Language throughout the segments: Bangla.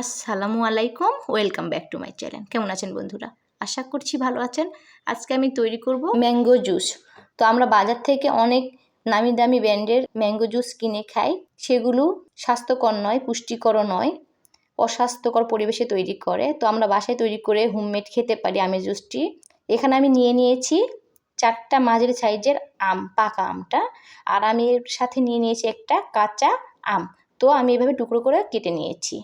আসসালামু আলাইকুম, welcome back to my channel. কেমন আছেন বন্ধুরা? আশা করছি ভালো আছেন। আজকে আমি তৈরি করব ম্যাঙ্গো জুস। তো আমরা বাজার থেকে অনেক নামি দামি ব্র্যান্ডের ম্যাঙ্গো জুস কিনে খাই। সেগুলো স্বাস্থ্যকর নয়, পুষ্টিকরও নয়, অস্বাস্থ্যকর পরিবেশে তৈরি করে। তো আমরা বাসায় তৈরি করে হোমমেড খেতে পারি আমের জুসটি। এখানে আমি নিয়ে নিয়েছি চারটা মাঝের সাইজের আম, পাকা আমটা। আর আমি এর সাথে নিয়ে নিয়েছি একটা কাঁচা আম। তো আমি এভাবে টুকরো করে কেটে নিয়েছি।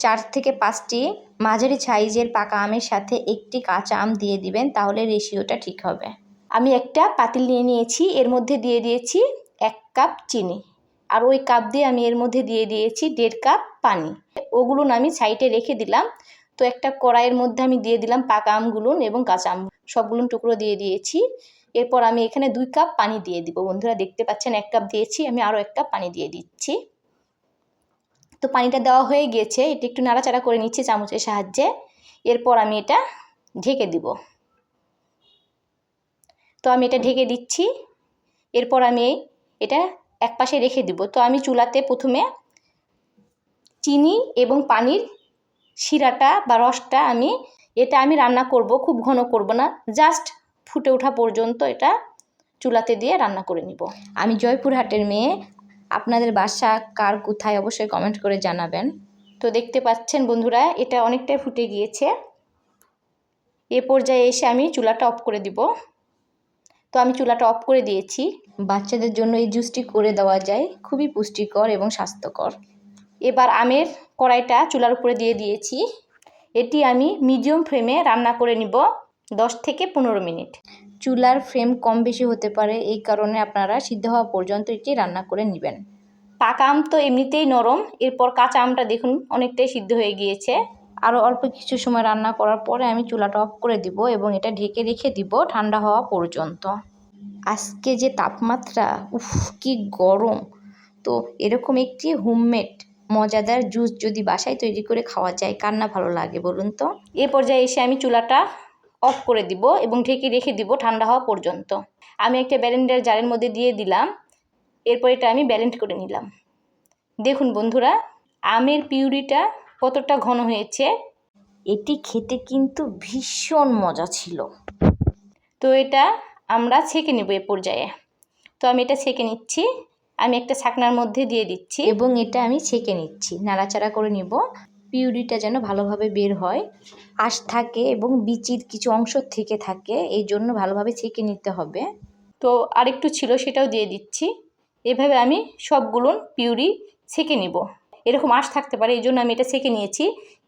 চার থেকে পাঁচটি মাঝারি সাইজের পাকা আমের সাথে একটি কাঁচা আম দিয়ে দিবেন, তাহলে রেশিওটা ঠিক হবে। আমি একটা পাতিল নিয়ে নিয়েছি, এর মধ্যে দিয়ে দিয়েছি এক কাপ চিনি। আর ওই কাপ দিয়ে আমি এর মধ্যে দিয়ে দিয়েছি দেড় কাপ পানি। ওগুলো আমি সাইডে রেখে দিলাম। তো একটা কড়াইয়ের মধ্যে আমি দিয়ে দিলাম পাকা আমগুলো এবং কাঁচা আম। সবগুলো টুকরো দিয়ে দিয়েছি। এরপর আমি এখানে দুই কাপ পানি দিয়ে দিব। বন্ধুরা, দেখতে পাচ্ছেন, এক কাপ দিয়েছি, আমি আরও এক কাপ পানি দিয়ে দিচ্ছি। তো পানিটা দেওয়া হয়ে গিয়েছে এটা একটু নাড়াচাড়া করে নিচ্ছি চামচের সাহায্যে। এরপর আমি এটা ঢেকে দিব। তো আমি এটা ঢেকে দিচ্ছি। এরপর আমি এটা এক পাশে রেখে দিব। তো আমি চুলাতে প্রথমে চিনি এবং পানির শিরাটা বা রসটা আমি, এটা আমি রান্না করব, খুব ঘন করব না। জাস্ট ফুটে ওঠা পর্যন্ত এটা চুলাতে দিয়ে রান্না করে নিব। আমি জয়পুরহাটের মেয়ে আপনাদের বাসা কার কোথায় অবশ্যই কমেন্ট করে জানাবেন। তো দেখতে পাচ্ছেন বন্ধুরা, এটা অনেকটাই ফুটে গিয়েছে। এ পর্যায়ে এসে আমি চুলাটা অফ করে দিব। তো আমি চুলাটা অফ করে দিয়েছি। বাচ্চাদের জন্য এই জুসটি করে দেওয়া যায়। খুবই পুষ্টিকর এবং স্বাস্থ্যকর। এবার আমের কড়াইটা চুলার উপরে দিয়ে দিয়েছি। এটি আমি মিডিয়াম ফ্লেমে রান্না করে নিব। দশ থেকে পনেরো মিনিট। চুলার ফ্লেম কম বেশি হতে পারে, এই কারণে আপনারা সিদ্ধ হওয়া পর্যন্ত এটি রান্না করে নেবেন। পাকা আম তো এমনিতেই নরম, এরপর কাঁচা আমটা দেখুন অনেকটাই সিদ্ধ হয়ে গিয়েছে। আরও অল্প কিছু সময় রান্না করার পরে আমি চুলাটা অফ করে দিব এবং এটা ঢেকে রেখে দিব ঠান্ডা হওয়া পর্যন্ত। আজকে যে তাপমাত্রা, উফ, কি গরম! তো এরকম একটি হোমমেড, মজাদার জুস যদি বাসায় তৈরি করে খাওয়া যায়, কার না ভালো লাগে বলুন তো? এ পর্যায়ে এসে আমি চুলাটা অফ করে দিব এবং ঢেকে রেখে দিব ঠান্ডা হওয়া পর্যন্ত। আমি একটা ব্যালেন্ডার জারের মধ্যে দিয়ে দিলাম। এরপর এটা আমি ব্যালেন্ড করে নিলাম। দেখুন বন্ধুরা, আমের পিউরিটা কতটা ঘন হয়েছে। এটি খেতে কিন্তু ভীষণ মজা ছিল। তো এটা আমরা ছেঁকে নেব এ পর্যায়ে। তো আমি এটা ছেঁকে নিচ্ছি। আমি একটা ছাকনার মধ্যে দিয়ে দিচ্ছি। এবং এটা আমি ছেঁকে নিচ্ছি। নাড়াচাড়া করে নিব। পিউরিটা যেন ভালোভাবে বের হয়, আঁশ থাকে এবং বিচির কিছু অংশ থেকে থাকে, এই জন্য ভালোভাবে ছেঁকে নিতে হবে। তো আরেকটু ছিল সেটাও দিয়ে দিচ্ছি। এভাবে আমি সবগুলো পিউরি ছেঁকে নিব। এরকম আঁশ থাকতে পারে, এই জন্য আমি এটা ছেঁকে নিয়েছি।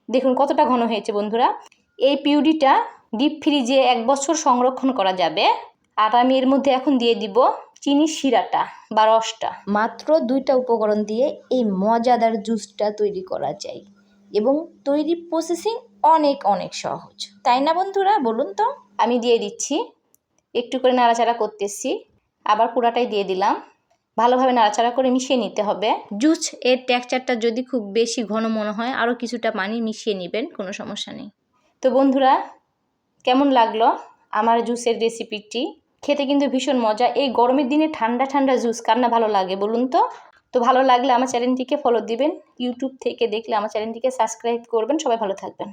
দেখুন কতটা ঘন হয়েছে বন্ধুরা। এই পিউরিটা ডিপ ফ্রিজে এক বছর সংরক্ষণ করা যাবে। আর আমি এর মধ্যে এখন দিয়ে দিব চিনি শিরাটা বা রসটা। মাত্র দুইটা উপকরণ দিয়ে এই মজাদার জুসটা তৈরি করা যায়। এবং তৈরি প্রসেসিং অনেক অনেক সহজ। তাই না বন্ধুরা? বলুন তো। আমি দিয়ে দিচ্ছি। একটু করে নাড়াচাড়া করতেছি। আবার পুরাটাই দিয়ে দিলাম। ভালোভাবে নাড়াচাড়া করে মিশিয়ে নিতে হবে। জুস এর টেক্সচারটা যদি খুব বেশি ঘন মনে হয়, আরও কিছুটা পানি মিশিয়ে নেবেন, কোনো সমস্যা নেই। তো বন্ধুরা, কেমন লাগল আমার জুসের রেসিপিটি খেতে কিন্তু ভীষণ মজা। এই গরমের দিনে ঠান্ডা ঠান্ডা জুস কার না ভালো লাগে বলুন তো? তো ভালো লাগলে আমার চ্যানেলটিকে ফলো দিবেন ইউটিউব থেকে দেখলে আমার চ্যানেলটিকে সাবস্ক্রাইব করবেন, সবাই ভালো থাকবেন।